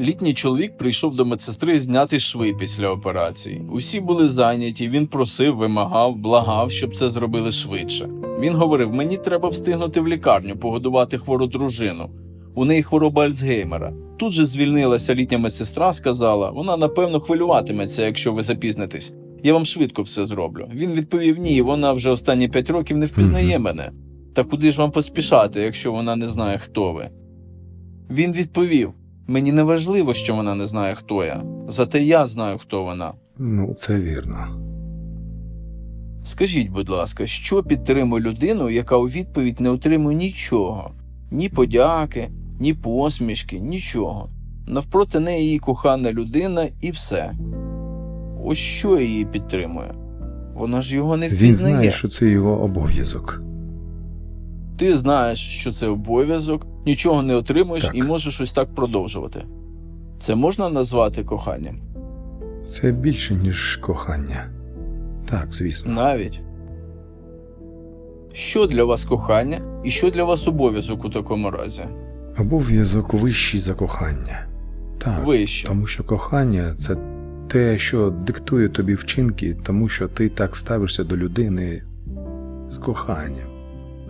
Літній чоловік прийшов до медсестри зняти шви після операції. Усі були зайняті. Він просив, вимагав, благав, щоб це зробили швидше. Він говорив: мені треба встигнути в лікарню, погодувати хвору дружину. У неї хвороба Альцгеймера. Тут же звільнилася літня медсестра, сказала: вона напевно хвилюватиметься, якщо ви запізнитесь. Я вам швидко все зроблю. Він відповів: ні, вона вже останні п'ять років не впізнає мене. Та куди ж вам поспішати, якщо вона не знає, хто ви? Він відповів: Мені не важливо, що вона не знає, хто я. Зате я знаю, хто вона. Ну, це вірно. Скажіть, будь ласка, що підтримує людину, яка у відповідь не отримує нічого, ні подяки, ні посмішки, нічого. Навпроти неї її кохана людина і все. Ось що її підтримує. Вона ж його не впізнає. Він знає, що це його обов'язок. Ти знаєш, що це обов'язок, нічого не отримуєш Так. і можеш ось так продовжувати. Це можна назвати коханням? Це більше, ніж кохання. Так, звісно. Навіть. Що для вас кохання і що для вас обов'язок у такому разі? Обов'язок вищий за кохання. Так. Вище. Тому що кохання це те, що диктує тобі вчинки, тому що ти так ставишся до людини з коханням.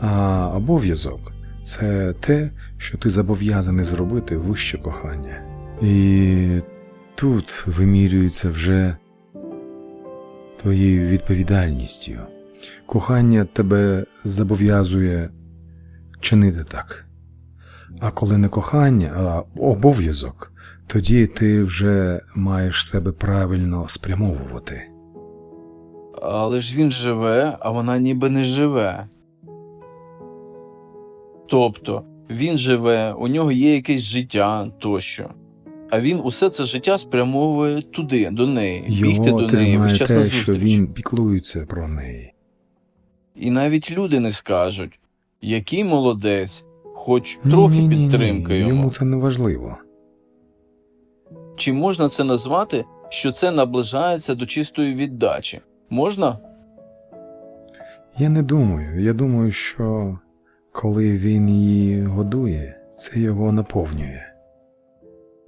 А обов'язок це те, що ти зобов'язаний зробити вище кохання. І тут вимірюється вже твоєю відповідальністю. Кохання тебе зобов'язує чинити так. А коли не кохання, а обов'язок, тоді ти вже маєш себе правильно спрямовувати. Але ж він живе, а вона ніби не живе. Тобто він живе, у нього є якесь життя тощо. А він усе це життя спрямовує туди, до неї, бігти до неї, весь час на зустріч. що він піклується про неї. І навіть люди не скажуть, який молодець, хоч трохи Ні-ні-ні-ні, підтримки йому. Йому це не важливо. Чи можна це назвати, що це наближається до чистої віддачі? Можна? Я не думаю. Я думаю, що коли він її годує, це його наповнює.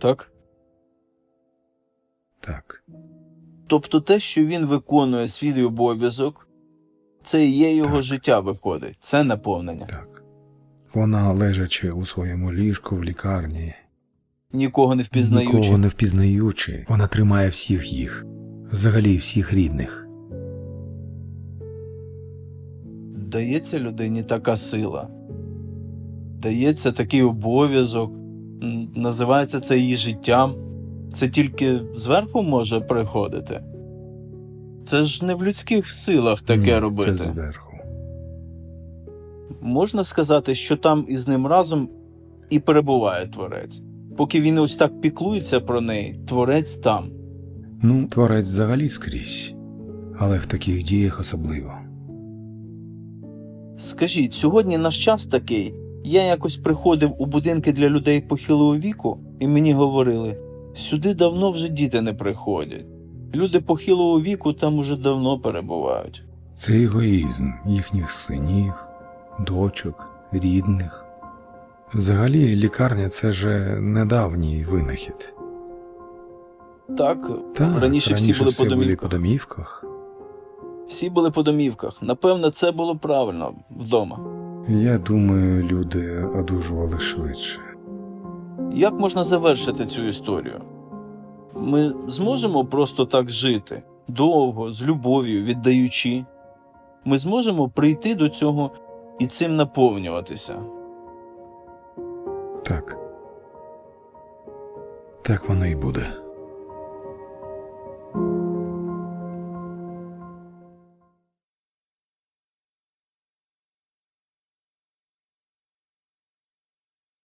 Так. Так. Тобто те, що він виконує свій обов'язок, це і є його Так. життя виходить, це наповнення. Так. Вона, лежачи у своєму ліжку в лікарні, Нікого не впізнаючи. нікого не впізнаючи, вона тримає всіх їх, взагалі всіх рідних. Дається людині така сила, дається такий обов'язок, називається це її життям. Це тільки зверху може приходити. Це ж не в людських силах таке Ні, робити. Це зверху. Можна сказати, що там із ним разом і перебуває творець. Поки він ось так піклується про неї, творець там. Ну, творець взагалі скрізь, але в таких діях особливо. Скажіть, сьогодні наш час такий. Я якось приходив у будинки для людей похилого віку, і мені говорили: сюди давно вже діти не приходять. Люди похилого віку там уже давно перебувають. Це егоїзм їхніх синів, дочок, рідних. Взагалі, лікарня це же недавній винахід. Так, Так, раніше, всі були по були домівках. по домівках. Всі були по домівках. Напевно, це було правильно вдома. Я думаю, люди одужували швидше. Як можна завершити цю історію? Ми зможемо просто так жити довго, з любов'ю, віддаючи. Ми зможемо прийти до цього і цим наповнюватися. Так. Так воно і буде.